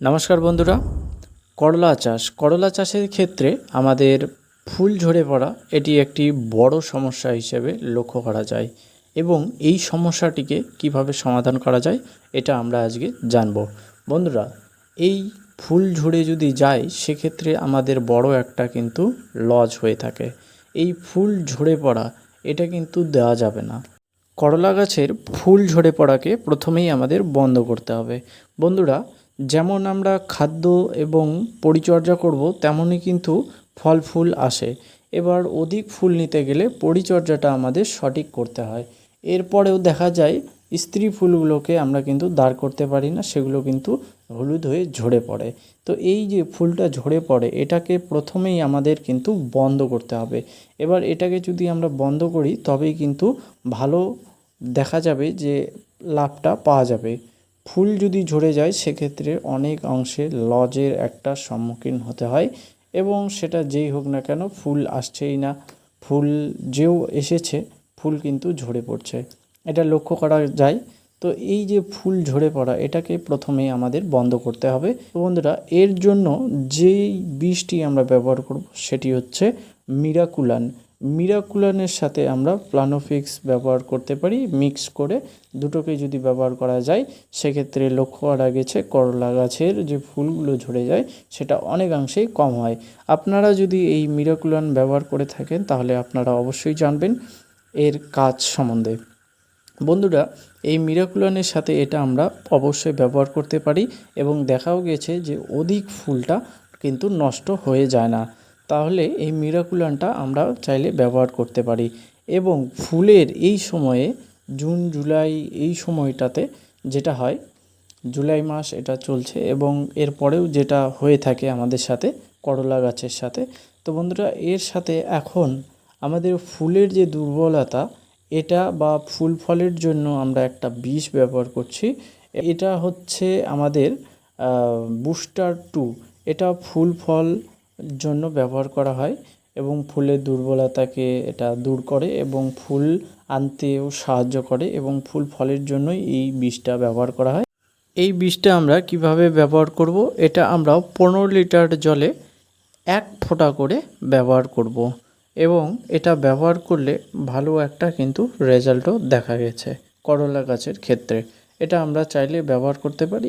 নমস্কার বন্ধুরা। করলা চাষ। করলা চাষের ক্ষেত্রে আমাদের ফুল ঝরে পড়া, এটি একটি বড় সমস্যা হিসেবে লক্ষ্য করা যায় এবং এই সমস্যাটিকে কীভাবে সমাধান করা যায়, এটা আমরা আজকে জানব। বন্ধুরা, এই ফুল ঝরে যদি যায়, সেক্ষেত্রে আমাদের বড় একটা কিন্তু লজ হয়ে থাকে। এই ফুল ঝরে পড়া, এটা কিন্তু দেওয়া যাবে না। করলা গাছের ফুল ঝরে পড়াকে প্রথমেই আমাদের বন্ধ করতে হবে। বন্ধুরা যেমন আমরা খাদ্য এবং পরিচর্যা করব, তেমনই কিন্তু ফল ফুল আসে। এবার অধিক ফুল নিতে গেলে পরিচর্যাটা আমাদের সঠিক করতে হয়। এরপরেও দেখা যায়, স্ত্রী ফুলগুলোকে আমরা কিন্তু দাঁড় করতে পারি না, সেগুলো কিন্তু হলুদ হয়ে ঝরে পড়ে। তো এই যে ফুলটা ঝরে পড়ে, এটাকে প্রথমেই আমাদের কিন্তু বন্ধ করতে হবে। এবার এটাকে যদি আমরা বন্ধ করি, তবেই কিন্তু ভালো দেখা যাবে যে লাভটা পাওয়া যাবে। ফুল যদি ঝরে যায়, সেক্ষেত্রে অনেক অংশে লজের একটা সম্মুখীন হতে হয় এবং সেটা যেই হোক না কেন ফুল আসছেই না। ফুল যেও এসেছে, ফুল কিন্তু ঝরে পড়ছে। এটা লক্ষ্য করা যায়। তো এই যে ফুল ঝরে পড়া, এটাকে প্রথমে আমাদের বন্ধ করতে হবে। বন্ধুরা, এর জন্য যেই বীজটি আমরা ব্যবহার করব, সেটি হচ্ছে মিরাকুলান। মিরাকুলানের সাথে আমরা প্লানোফিক্স ব্যবহার করতে পারি, মিক্স করে। দুটোকে যদি ব্যবহার করা যায়, সেক্ষেত্রে লক্ষ্য করা গেছে করলা গাছের যে ফুলগুলো ঝরে যায়, সেটা অনেকাংশেই কম হয়। আপনারা যদি এই মিরাকুলান ব্যবহার করে থাকেন, তাহলে আপনারা অবশ্যই জানবেন এর কাজ সম্বন্ধে। বন্ধুরা, এই মিরাকুলানের সাথে এটা আমরা অবশ্যই ব্যবহার করতে পারি এবং দেখাও গেছে যে অধিক ফুলটা কিন্তু নষ্ট হয়ে যায় না। তাহলে এই মিরাকুলানটা আমরা চাইলে ব্যবহার করতে পারি। এবং ফুলের এই সময়ে, জুন, জুলাই এই সময়টাতে যেটা হয়, জুলাই মাস এটা চলছে এবং এরপরেও যেটা হয়ে থাকে আমাদের সাথে, করলা গাছের সাথে। তো বন্ধুরা, এর সাথে এখন আমাদের ফুলের যে দুর্বলতা, এটা বা ফুল ফলের জন্য আমরা একটা বিষ ব্যবহার করছি। এটা হচ্ছে আমাদের বুস্টার টু। এটা ফুল ফল জন্য ব্যবহার করা হয় এবং ফুলের দুর্বলতাকে এটা দূর করে এবং ফুল আনতেও সাহায্য করে এবং ফুল ফলের জন্যই এই বীজটা ব্যবহার করা হয়। এই বীজটা আমরা কীভাবে ব্যবহার করব? এটা আমরা পনেরো লিটার জলে এক ফোঁটা করে ব্যবহার করব এবং এটা ব্যবহার করলে ভালো একটা কিন্তু রেজাল্টও দেখা গেছে করলা গাছের ক্ষেত্রে। এটা আমরা চাইলে ব্যবহার করতে পারি।